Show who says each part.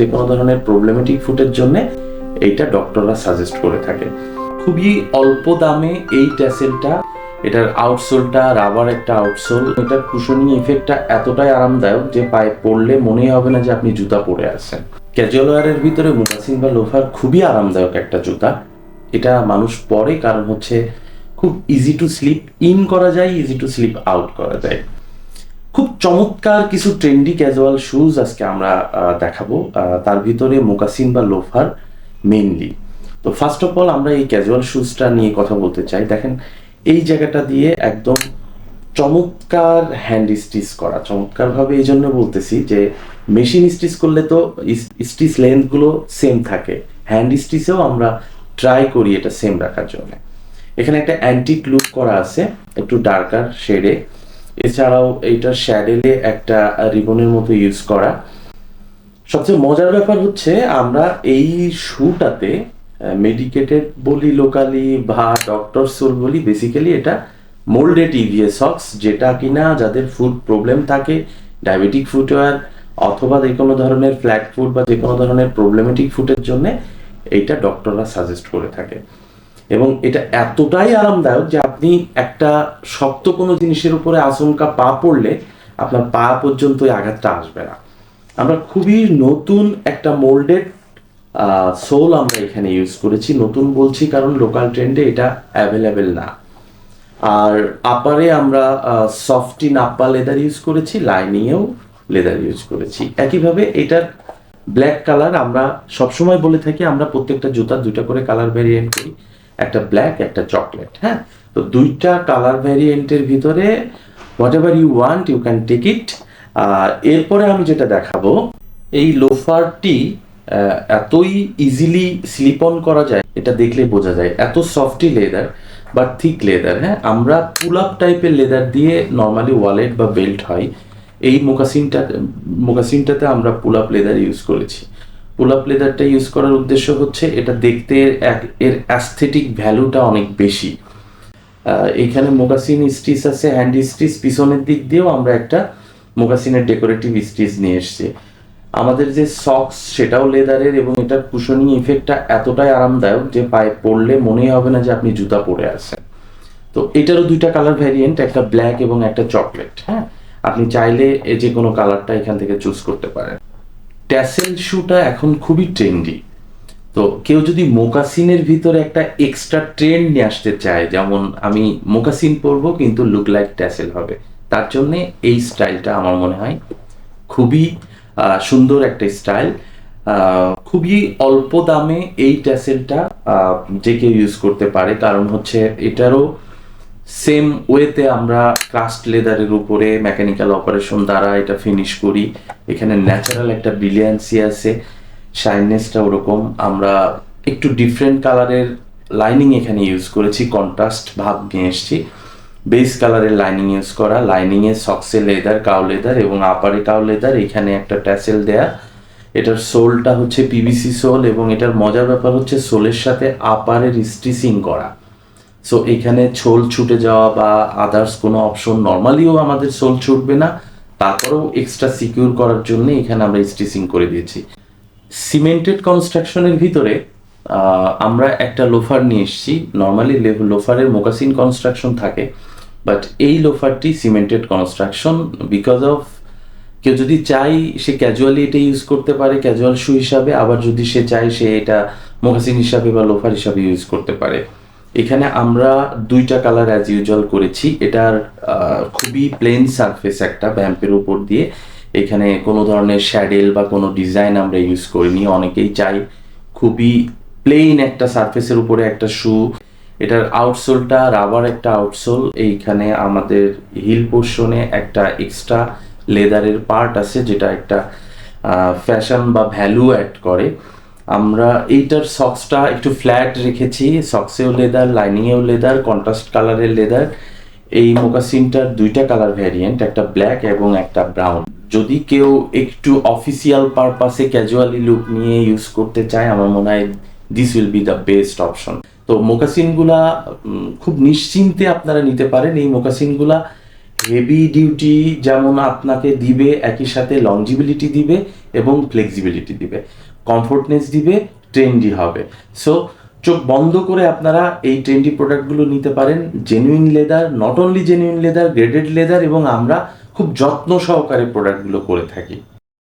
Speaker 1: যে কোনো ধরনের প্রবলেমেটিক ফুটের জন্য এইটা ডক্টররা সাজেস্ট করে থাকে। খুবই অল্প দামে এই ট্যাসেলটা এটার আউটসোলটা রাবার একটা আউটসোল এটার কুশনিং ইফেক্টটা এতটাই আরামদায়ক যে পায়ে পড়লে মনেই হবে না যে আপনি জুতা পরে আছেন। ক্যাজুয়াল ওয়ারের ভিতরে মুকাসিন বা লোফার খুবই আরামদায়ক একটা জুতা। এটা মানুষ পরে কারণ হচ্ছে খুব ইজি টু স্লিপ ইন করা যায় ইজি টু স্লিপ আউট করা যায়। খুব চমৎকার কিছু ট্রেন্ডি ক্যাজুয়াল শুজ আজকে আমরা দেখাবো। তার ভিতরে মোকাসিন বা লোফার মেনলি তো ফার্স্ট অফ অল আমরা এই ক্যাজুয়াল শুজটা নিয়ে কথা বলতে চাই। দেখেন, এই জায়গাটা দিয়ে একদম চমৎকার হ্যান্ড স্টিচ করা। চমৎকার ভাবে এই জন্য বলতেছি যে মেশিন স্টিচ করলে তো স্টিচ লেন্থগুলো সেম থাকে। হ্যান্ড স্টিচেও আমরা ট্রাই করি এটা সেম রাখার জন্য। এখানে একটা অ্যান্টিক লুক করা আছে, একটু ডার্কার শেডে এছাড়াও এইটার শ্যাডেলে একটা রিবনের মতো ইউজ করা। সবচেয়ে মজার ব্যাপার হচ্ছে আমরা এই শুটাতে মেডিকেটেড বলি লোকালি বা ডক্টর সোল বলি বেসিক্যালি এটা মোল্ডেড ইভিএস সক্স যেটা কিনা যাদের ফুড প্রবলেম থাকে ডায়াবেটিক ফুটওয়্যার অথবা যে কোনো ধরনের ফ্ল্যাট ফুড বা যে কোনো ধরনের প্রবলেমেটিক ফুডের জন্য, এইটা ডক্টররা সাজেস্ট করে থাকে। এবং এটা এতটাই আরামদায়ক যে আপনি একটা শক্ত কোনো জিনিসের উপরে আচমকা পা পড়লে আপনার পা পর্যন্ত ওই আঘাতটা আসবে না। আমরা খুবই নতুন একটা মোল্ডেড সোল আমরা এখানে ইউজ করেছি। নতুন বলছি কারণ লোকাল ট্রেন্ডে এটা অ্যাভেলেবেল না। আর আপারে আমরা সফটিন আপ্পা লেদার ইউজ করেছি লাইনিংয়েও লেদার ইউজ করেছি। একইভাবে এটার ব্ল্যাক কালার আমরা সবসময় বলে থাকি, আমরা প্রত্যেকটা জুতার দুইটা করে কালার ভ্যারিয়েন্ট করি। একটা ব্ল্যাক একটা চকলেট হ্যাঁ? তো দুইটা কালার ভ্যারিয়েন্টের ভিতরে whatever you want you can take it এরপরে আমি যেটা দেখাবো, এই লোফারটি এতই ইজিলি স্লিপ অন করা যায়, এটা দেখলে বোঝা যায়। এত সফটি লেদার বা থিক লেদার হ্যাঁ? আমরা পুল আপ টাইপের লেদার দিয়ে নর্মালি ওয়ালেট বা বেল্ট হয়। এই মোকাসিনটা মোকাসিনটাতে আমরা পুল আপ লেদার ইউজ করেছি। পুল আপ লেদারটা ইউজ করার উদ্দেশ্য হচ্ছে, এটা দেখতে এক- এর অ্যাস্থেটিক ভ্যালুটা অনেক বেশি। এখানে মোকাসিন স্টিচ আছে হ্যান্ড স্টিচ, পিছনের দিক দিয়েও আমরা একটা মোকাসিনের ডেকোরেটিভ স্টিচ নিয়ে এসেছি। আমাদের যে সক্স সেটাও লেদারের এবং এটার কুশনিং ইফেক্টটা এতটাই আরামদায়ক যে পায়ে পড়লে মনেই হবে না যে আপনি জুতা পরে আছেন। তো এটারও দুইটা কালার ভ্যারিয়েন্ট একটা ব্ল্যাক এবং একটা চকলেট হ্যাঁ? আপনি চাইলে যে কোনো কালারটা এখান থেকে চুজ করতে পারেন। ট্যাসেল শুটা এখন খুবই ট্রেন্ডি তো কেউ যদি মোকাসিনের ভিতরে একটা এক্সট্রা ট্রেন্ড নিয়ে আসতে চায়, যেমন আমি মোকাসিন পরবো কিন্তু লুক লাইক ট্যাসেল হবে, তার জন্য এই স্টাইলটা আমার মনে হয় খুবই সুন্দর একটা স্টাইল। খুবই অল্প দামে এই ট্যাসেলটা যে কেউ ইউজ করতে পারে, কারণ হচ্ছে এটারও সেম ওয়েতে আমরা কাস্ট লেদারের উপরে মেকানিক্যাল অপারেশন দ্বারা এটা ফিনিশ করি। এখানে ন্যাচারাল একটা ব্রিলিয়ান্সি আছে। শাইননেসটা ওরকম। আমরা একটু ডিফারেন্ট কালারের লাইনিং এখানে ইউজ করেছি কন্ট্রাস্ট ভাব নিয়ে এসেছি। বেস কালারের লাইনিং ইউজ করা লাইনিংয়ে সক্সে লেদার কাউ লেদার এবং আপারে কাউ লেদার এখানে একটা ট্যাসেল দেয়া। এটার সোলটা হচ্ছে পিভিসি সোল এবং এটার মজার ব্যাপার হচ্ছে সোলের সাথে আপারের স্টিচিং করা। সো এখানে ছোল ছুটে যাওয়া বা আদার্স কোনো অপশন নর্মালিও আমাদের সোল ছুটবে না। তারপরেও এক্সট্রা সিকিউর করার জন্য এখানে আমরা স্টিচিং করে দিয়েছি। সিমেন্টেড কনস্ট্রাকশনের ভিতরে আমরা একটা লোফার নিয়ে এসেছি। নর্মালি লোফারের মোকাসিন কনস্ট্রাকশন থাকে বাট এই লোফারটি সিমেন্টেড কনস্ট্রাকশন বিকজ অফ কেউ যদি চাই সে ক্যাজুয়ালি এটা ইউজ করতে পারে ক্যাজুয়াল শু হিসাবে, আবার যদি সে চায় সে এটা মোকাসিন হিসাবে বা লোফার হিসাবে ইউজ করতে পারে। এখানে আমরা দুইটা কালার অ্যাজ ইউজুয়াল করেছি। এটার খুবই প্লেন সারফেস একটা ব্যাম্পের উপর দিয়ে। এখানে কোনো ধরনের শ্যাডেল বা কোনো ডিজাইন আমরা ইউজ করিনি। অনেকেই চাই খুবই প্লেন একটা সারফেসের উপরে একটা শু এটার আউটসোলটা রাবার একটা আউটসোল এইখানে আমাদের হিল পোর্শনে একটা এক্সট্রা লেদারের পার্ট আছে, যেটা একটা ফ্যাশন বা ভ্যালু অ্যাড করে। আমরা এইটার সক্সটা একটু ফ্ল্যাট রেখেছি। সক্সেও লেদার লাইনিংয়েও লেদার কন্ট্রাস্ট কালারের লেদার এই মোকাসিনটার দুইটা কালার ভ্যারিয়েন্ট একটা ব্ল্যাক এবং একটা ব্রাউন যদি কেউ একটু অফিসিয়াল পারপাসে ক্যাজুয়ালি লুক নিয়ে ইউজ করতে চায়, আমার মনে হয় this will be the best option তো মোকাসিনগুলা খুব নিশ্চিন্তে আপনারা নিতে পারেন। এই মোকাসিনগুলা হেভি ডিউটি যেমন আপনাকে দিবে, একই সাথে লংজিবিলিটি দিবে এবং ফ্লেক্সিবিলিটি দিবে। কমফোর্টনেস দিবে ট্রেন্ডি হবে। সো চোখ বন্ধ করে আপনারা এই ট্রেন্ডি প্রোডাক্টগুলো নিতে পারেন। Genuine leather not only genuine leather graded leather এবং আমরা খুব যত্ন সহকারে প্রোডাক্টগুলো করে থাকি।